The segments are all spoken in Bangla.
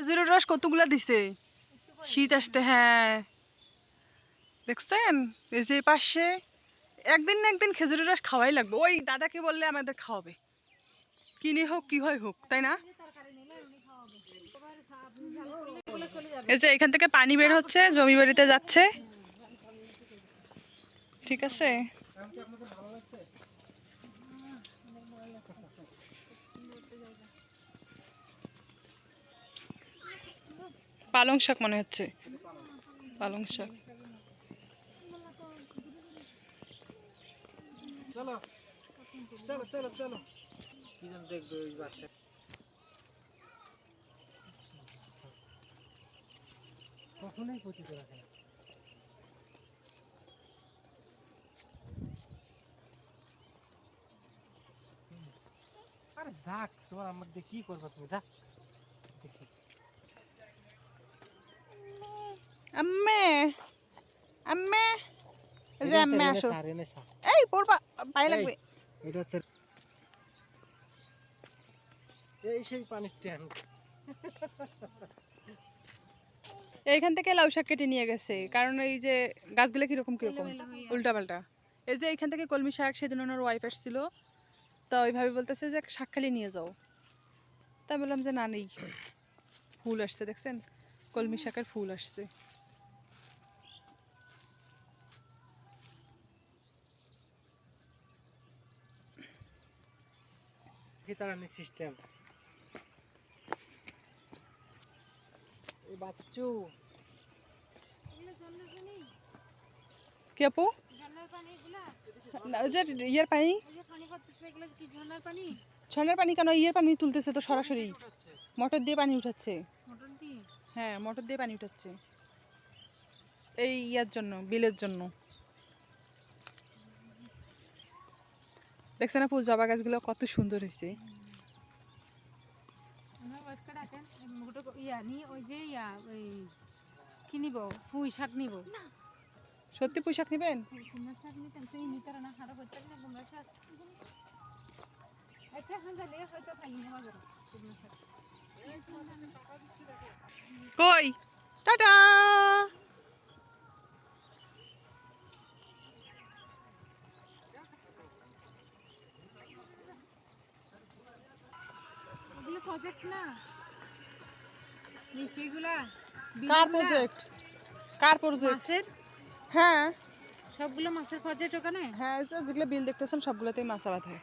খেজুরের রস কতগুলা দিছে? শীত আসতে হ্যাঁ। দেখছেন? এই যে পাশে একদিন না একদিন খেজুরের রস খাওয়াই লাগবে। ওই দাদাকে বললে আমাদের খাওয়াবে। কিনে হোক, কি হয় হোক, তাই না? এই যে এখান থেকে পানি বের হচ্ছে, জমি বাড়িতে যাচ্ছে। ঠিক আছে? পালং শাক মনে হচ্ছে। পালং শাক। চলো চলো চলো দেখবে ওই কখনোই আরে যাক, তোমার দিয়ে কি করবা তুমি? যা, দেখি। আম্মে আম্মে এই যে আম্মে আসো এই পড়বা পায়ে লাগবে এটা হচ্ছে এই সেই পানির ট্যাঙ্ক এইখান থেকে লাউ শাক কেটে নিয়ে গেছে। কারণ এই যে গাছগুলো কীরকম কীরকম? উল্টা পাল্টা। এই যে এইখান থেকে কলমি শাক সেদিন ওনার ওয়াইফ আসছিল। তা ওইভাবে বলতেছে যে শাকখালি নিয়ে যাও। তা বললাম যে না নেই। ফুল আসছে দেখছেন? কলমি শাকের ফুল আসছে। সিস্টেম বাচ্চু। কি আপু? না, ইয়ের পানি। ছনের পানি কেন? ইয়ের পানি তুলতেছে তো সরাসরি। মোটর দিয়ে পানি উঠাচ্ছে। হ্যাঁ মোটর দিয়ে পানি উঠাচ্ছে। এই ইয়ার জন্য বিলের জন্য। দেখছেন আপু জবা গাছগুলো কত সুন্দর হয়েছে। নিব? পুঁই শাক নিব। সত্যি পোশাক নেবেন? আচ্ছা কই? টাটা। প্রজেক্ট না? নিচে কার বিলগুলা, প্রজেক্ট কার প্রজেক্ট মাছের? হ্যাঁ। সবগুলো মাছের প্রজেক্ট ওখানে? হ্যাঁ যেগুলো বিল দেখতেছেন সবগুলোতেই মাছ আবাদ হয়।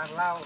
আর লাউ